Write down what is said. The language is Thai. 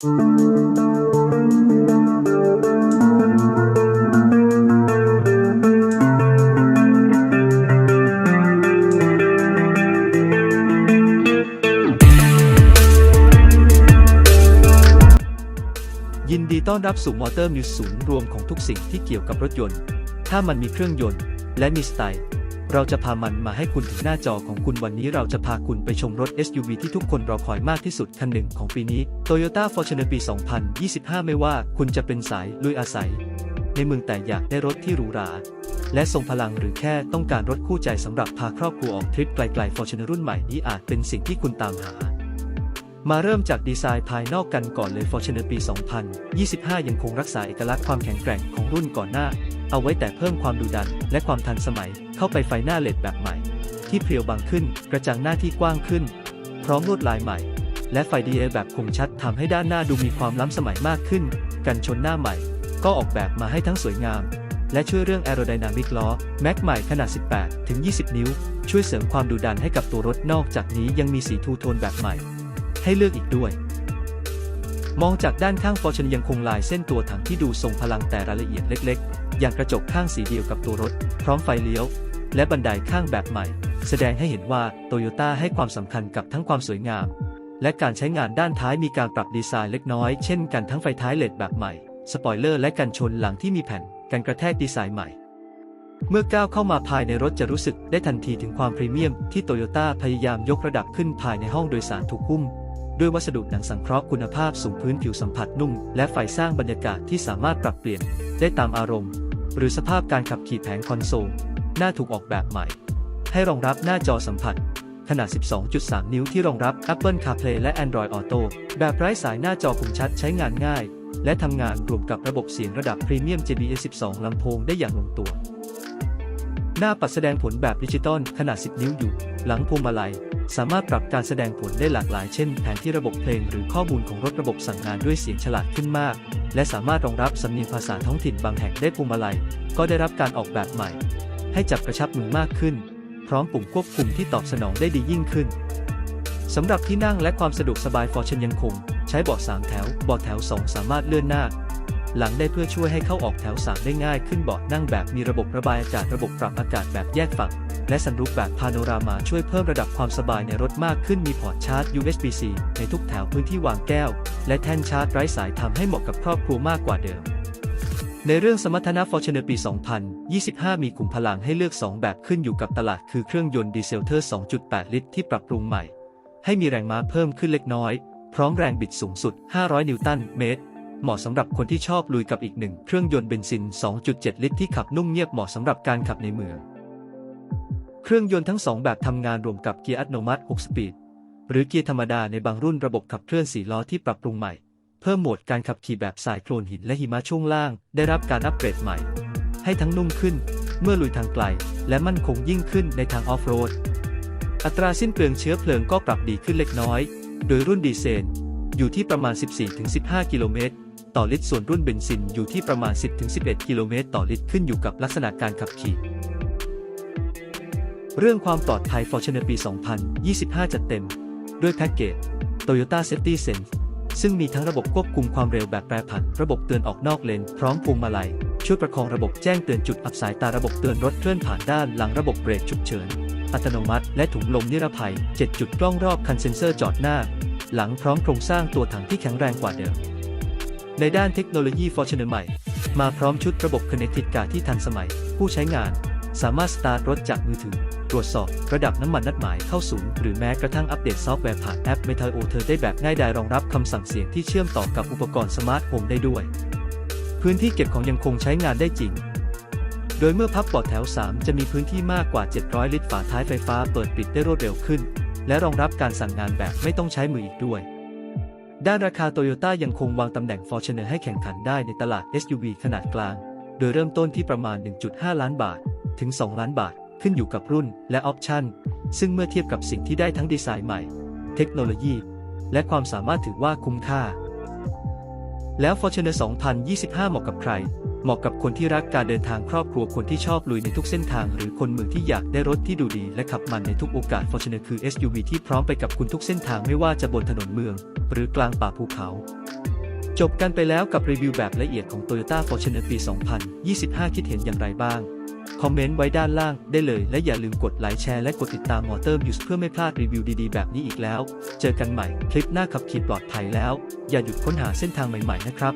ยินดีต้อนรับสู่มอเตอร์มิวศูนย์รวมของทุกสิ่งที่เกี่ยวกับรถยนต์ ถ้ามันมีเครื่องยนต์ และมีสไตล์ เราจะพามันมาให้คุณถึงหน้าจอของคุณวันนี้เราจะพาคุณไปชมรถ SUV ที่ทุกคนรอคอยมากที่สุดคันหนึ่งของปีนี้ Toyota Fortuner ปี 2025 ไม่ว่าคุณจะเป็นสายลุยอาศัย ในเมืองแต่อยากได้รถที่หรูหราและทรงพลังหรือแค่ต้องการรถคู่ใจสำหรับพาครอบครัวออกทริปไกลๆ Fortuner รุ่นใหม่นี้อาจเป็นสิ่งที่คุณตามหา มาเริ่มจากดีไซน์ภายนอกกันก่อนเลย Fortuner ปี 2025 ยังคงรักษาเอกลักษณ์ความแข็งแกร่งของรุ่นก่อนหน้า เอาไว้แต่เพิ่มความดุดัน และความทันสมัยเข้าไปไฟหน้าเลดแบบใหม่ ที่เพรียวบางขึ้น กระจังหน้าที่กว้างขึ้น พร้อมลวดลายใหม่ และไฟ DA แบบคมชัดทำให้ด้านหน้าดูมีความล้ำสมัยมากขึ้น กันชนหน้าใหม่ ก็ออกแบบมาให้ทั้งสวยงาม และช่วยเรื่อง Aerodynamic ล้อแม็กใหม่ขนาด 18 ถึง 20 นิ้ว ช่วยเสริมความดุดันให้กับตัวรถนอกจากนี้ยังมีสีทูโทนแบบใหม่ ให้เลือกอีกด้วย มองจากด้านข้างฟอร์ช n นยังคงลายเส้นตัวถังที่ดูทรงพลังแต่รายละเอียดเล็ก ๆ อย่างกระจกข้างสีเดียวกับตัวรถ พร้อมไฟเลี้ยว และบันไดข้างแบบใหม่ แสดงให้เห็นว่าโตโยต้าให้ความสำคัญกับทั้งความสวยงาม และการใช้งานด้านท้ายมีการปรับดีไซน์เล็กน้อย เช่นกันทั้งไฟท้ายเลดแบบใหม่ สปอยเลอร์และกันชนหลังที่มีแผ่นกันกระแทกดีไซน์ใหม่เมื่อก้าวเข้ามาภายในรถจะรู้สึกได้ทันทีถึงความพรีเมียมที่โตโยต้าพยายามยกระดับขึ้นภายในห้องโดยสารถูกหุ้ม ด้วยวัสดุหนังสังเคราะห์คุณภาพสูงพื้นผิวสัมผัสนุ่ม และไฟสร้างบรรยากาศที่สามารถปรับเปลี่ยนได้ตามอารมณ์ หรือสภาพการขับขี่แผงคอนโซลหน้าถูกออกแบบใหม่ ให้รองรับหน้าจอสัมผัส ขนาด 12.3 นิ้วที่รองรับ Apple CarPlay และ Android Auto แบบไร้สายหน้าจอคมชัดใช้งานง่าย และทำงานรวมกับระบบเสียงระดับพรีเมียม JBL 12 ลำโพงได้อย่างลงตัว หน้าปัดแสดงผลแบบดิจิตอลขนาด 10 นิ้วอยู่ หลังพวงมาลัย สามารถปรับการแสดงผลได้หลากหลายเช่น แผนที่ระบบเพลงหรือข้อมูลของรถระบบสั่งงานด้วยเสียงฉลาดขึ้นมาก และสามารถรองรับสำเนียงภาษาท้องถิ่นบางแห่งได้พวงมาลัย ก็ได้รับการออกแบบใหม่ ให้จับกระชับมือมากขึ้น พร้อมปุ่มควบคุมที่ตอบสนองได้ดียิ่งขึ้นสำหรับที่นั่งและความสะดวกสบายฟอร์ช n ยังคง ใช้เบาะ3แถวเบาะแถว 2 สามารถเลื่อนหน้า หลังได้เพื่อช่วยให้เข้าออกแถว 3 ได้ง่ายขึ้นเบาะนั่งแบบมีระบบระบายอากาศระบบปรับอากาศแบบแยกฝั่ง และสันรูปแบบพาโนรามาช่วยเพิ่มระดับความสบายในรถมากขึ้นมีพอร์ตชาร์จ USB-C ในทุกแถวพื้นที่วางแก้ว และแท่นชาร์จไร้สายทำให้เหมาะกับครอบครัวมากกว่าเดิม ในเรื่องสมรรถนะ Fortuner ปี 2025 มีขุมพลังให้เลือก 2 แบบขึ้นอยู่กับตลาดคือเครื่องยนต์ดีเซลเทอร์ 2.8 ลิตรที่ปรับปรุงใหม่ ให้มีแรงม้าเพิ่มขึ้นเล็กน้อย พร้อมแรงบิดสูงสุด 500 นิวตันเมตร เหมาะสำหรับคนที่ชอบลุยกับอีกหนึ่งเครื่องยนต์เบนซิน 2.7 ลิตรที่ขับนุ่มเงียบเหมาะสำหรับการขับในเมือง เครื่องยนต์ทั้ง2แบบทำงานรวมกับเกียร์อัตโนมัติ 6 สปีด หรือเกียร์ธรรมดาในบางรุ่นระบบขับเคลื่อน4ล้อที่ปรับปรุงใหม่ เพิ่มโหมดการขับขี่แบบสายโคลนหินและหิมะช่วงล่าง ได้รับการอัปเกรดใหม่ ให้ทั้งนุ่มขึ้น เมื่อลุยทางไกล และมั่นคงยิ่งขึ้นในทางออฟโรด อัตราสิ้นเปลืองเชื้อเพลิงก็ปรับดีขึ้นเล็กน้อย โดยรุ่นดีเซลอยู่ที่ประมาณ 14-15 กิโลเมตร ต่อลิตรส่วนรุ่นเบนซินอยู่ที่ประมาณ 10-11 กิโลเมตรต่อลิตรขึ้นอยู่กับลักษณะการขับขี่ เรื่องความปลอดภัย Fortuner ปี 2025 จัดเต็ม ด้วยแพ็กเกจ Toyota Safety Sense ซึ่งมีทั้งระบบควบคุมความเร็วแบบแปรผัน ระบบเตือนออกนอกเลน พร้อมพวงมาลัย ช่วยประคองระบบแจ้งเตือนจุดอับสายตาระบบเตือนรถเคลื่อนผ่านด้านหลังระบบเบรกฉุกเฉิน อัตโนมัติ และถุงลมนิรภัย 7 จุดกล้องรอบคันเซ็นเซอร์จอดหน้า หลังพร้อมโครงสร้างตัวถังที่แข็งแรงกว่าเดิม ในด้านเทคโนโลยี Fortuner ใหม่ มาพร้อมชุดระบบ Connected Car ที่ทันสมัย ผู้ใช้งาน สามารถสตาร์ทรถจากมือถือ ตรวจสอบระดับน้ำมันนัดหมายเข้าศูนย์หรือแม้กระทั่งอัปเดตซอฟต์แวร์ผ่านแอป m e t a o t h e r ได้แบบง่ายดายรองรับคำสั่งเสียงที่เชื่อมต่อกับอุปกรณ์สมาร์ทโฮมได้ด้วย พื้นที่เก็บของยังคงใช้งานได้จริงโดยเมื่อพับเบาะแถว 3 จะมีพื้นที่มากกว่า 700 ลิตร ฝาท้ายไฟฟ้าเปิดปิดได้รวดเร็วขึ้น และรองรับการสั่งงานแบบไม่ต้องใช้มืออีกด้วย ด้านราคาโตโยต้ายังคงวางตำแหน่ง Fortuner ให้แข่งขันได้ในตลาด SUV ขนาดกลาง โดยเริ่มต้นที่ประมาณ 1.5 ล้านบาท ถึง 2 ล้านบาท ขึ้นอยู่กับรุ่นและออปชั่นซึ่งเมื่อเทียบกับสิ่งที่ได้ทั้งดีไซน์ใหม่ เทคโนโลยี และความสามารถถือว่าคุ้มค่า แล้ว Fortuner 2025 เหมาะกับใคร เหมาะกับคนที่รักการเดินทางครอบครัวคนที่ชอบลุยในทุกเส้นทาง หรือคนเมืองที่อยากได้รถที่ดูดีและขับมันในทุกโอกาส Fortuner คือ SUV ที่พร้อมไปกับคุณทุกเส้นทางไม่ว่าจะบนถนนเมือง หรือกลางป่าภูเขา จบกันไปแล้วกับรีวิวแบบละเอียดของ Toyota Fortuner ปี 2025 คิดเห็นอย่างไรบ้าง คอมเมนต์ไว้ด้านล่างได้เลย และอย่าลืมกดไลค์แชร์และกดติดตามมอเตอร์มิวส์เพื่อไม่พลาดรีวิวดีๆ แบบนี้อีกแล้ว เจอกันใหม่คลิปหน้าขับขี่ปลอดภัยแล้ว อย่าหยุดค้นหาเส้นทางใหม่ๆนะครับ